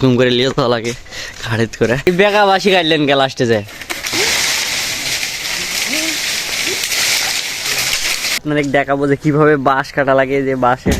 ঘুম করে লিয়ে তো লাগে, খাড়িত করে। বেকা বাসি কাটলেন কে লাস্টে যায় আপনাদের দেখাবো যে কীভাবে বাঁশ কাটা লাগে, যে বাঁশের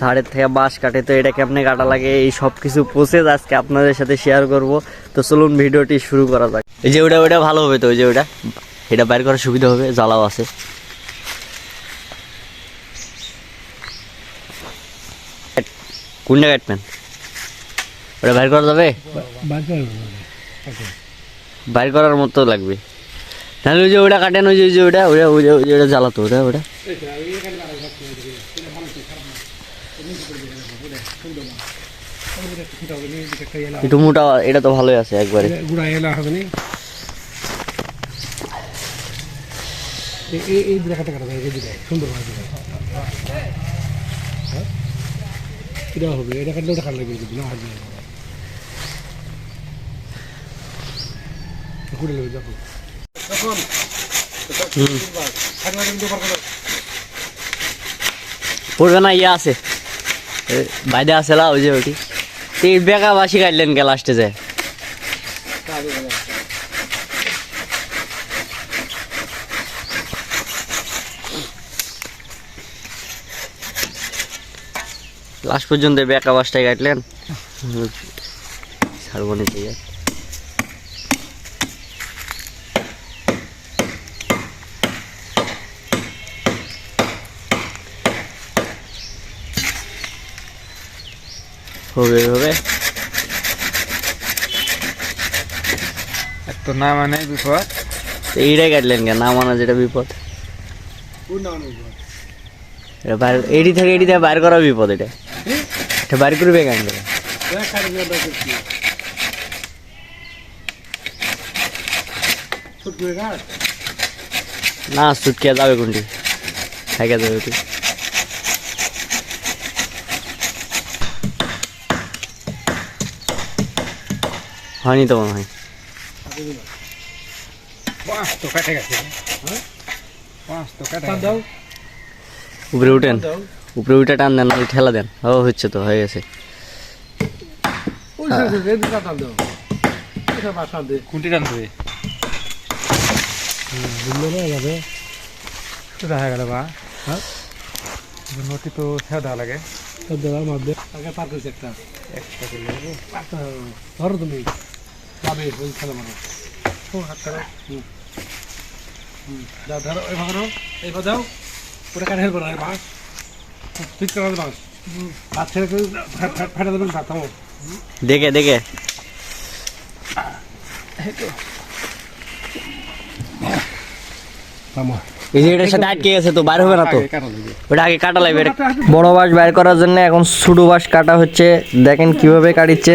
ঝাড়ের থেকে বাঁশ কাটে, তো এটা কেমনে কাটা লাগে, এই সব কিছু প্রসেস আজকে আপনাদের সাথে শেয়ার করব। তো চলুন ভিডিওটি শুরু করা যাক। এই যে ওটা ওটা ভালো হবে তো ওই যে ওটা। এটা বাইর করার সুবিধা হবে, জ্বালাও আছে। কোনটা কাটবেন। ওটা বাইর করা যাবে? বাইর করার মতো লাগবে। তাহলে ওই যে ওটা কাটেন ওই যে ওই যে ওটা ওটা ওই যে ওই যে ওটা জ্বালাতো ওটা ওটা একটু মোটা এটা তো ভালোই আছে একবারে। গুড়া এলা হবে নি? এই- এই এই কাটা এই দুটা সুন্দর ভাবে হ্যাঁ? এটা হবে এটা কাটলে ওটা কাটলে কিন্তু না হবে ঘুরে নেবে যখন তখন। পড়বে না ইয়ে আছে। বাইরে আছে না ওই যে ওটি তো এই বেকা বাসি কাটলেন কে লাস্টে যায় লাস্ট পর্যন্ত বেকা বাসটাই কাটলেন। ছাড়বো নিতে গিয়ে হবে হবে। তো না মানে বিপদ। তো এইটাই কাটলেন কেন না মানা যেটা বিপদ। এটা বাইর এডি থেকে এডি থেকে বাইর করা বিপদ এটা। এটা বাইর করবে কেন? না? সুটকে যাবে কোনটি? থাকে যাবে ওটি হয়নি তো মনে হয়। হ্যাঁ উপরে উঠেন। উপরে উঠে টান দেন ওই ঠেলা দেন। ও হচ্ছে তো হয়ে গেছে। ওই সাইডে রেড কাটা দাও। এটা বাসা দে। কোনটি টানতে বুঝলো সেটা হয়ে গেল বা। হ্যাঁ। নটি তো ছেড়া লাগে। তো দেওয়ার মধ্যে পার করেছে একটা। একটা একটা ধরো তুমি। যাবে ওই খেলা মারো ও হাত করো হুম। হুম যাও ধরো এই ভাগো এই যাও পুরো কাঠে হেল্প করো বাস। ঠিক করে বাস হাত ছেড়ে ফেটে দেবেন ভাত থামো। দেখে দেখে। এই যে এটার সাথে আটকে গেছে তো বাইর হবে না তো। ওটা আগে কাটা লাগবে। এটা বড় বাঁশ বাইর করার জন্য এখন ছোটো বাঁশ কাটা হচ্ছে। দেখেন কীভাবে কাটিচ্ছে।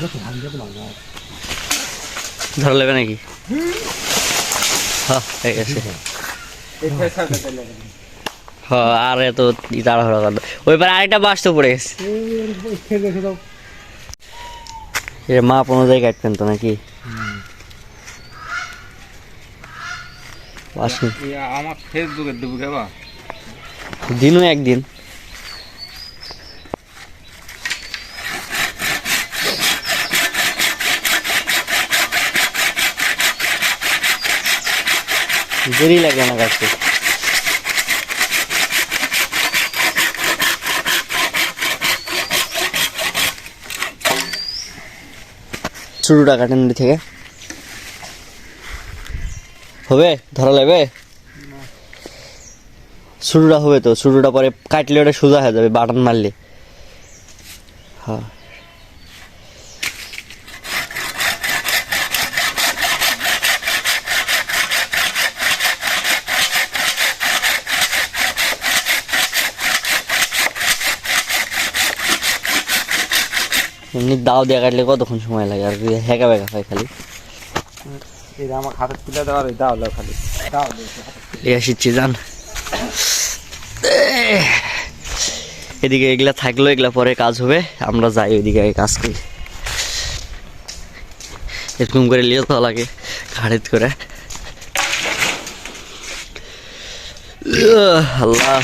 যত ভালো ধরা লাগবে নাকি? হ্যাঁ হয়ে আর এত তাড়াহুড়া করল ওই পারে আরেকটা বাস তো পড়ে গেছে। এই খেয়ে দেখে দাও এ মাপ অনুযায়ী কাটবেন তো নাকি আমার ফেসবুকে দেবো কেবা দিনও একদিন। দেরি লাগে না কাছে শুরুটা কাটেন থেকে। হবে? ধরা লাগবে? শুরুটা হবে তো শুরুটা পরে কাটলে ওটা সোজা হয়ে যাবে, বাটন মারলে। হ্যাঁ। এমনি দাও দিয়ে কাটলে কতক্ষণ সময় লাগে? আর হেঁকা বেঁকা হয় খালি। আমার হাতে তুলে দেওয়ার দাও দাও খালি। দাও আসিচ্ছি যান। এদিকে এগুলা থাকল এগুলা পরে কাজ হবে। আমরা যাই ওইদিকে কাজ করি। এরকম করে লিয়ে তো লাগে ঘাড়িত করে। আল্লাহ।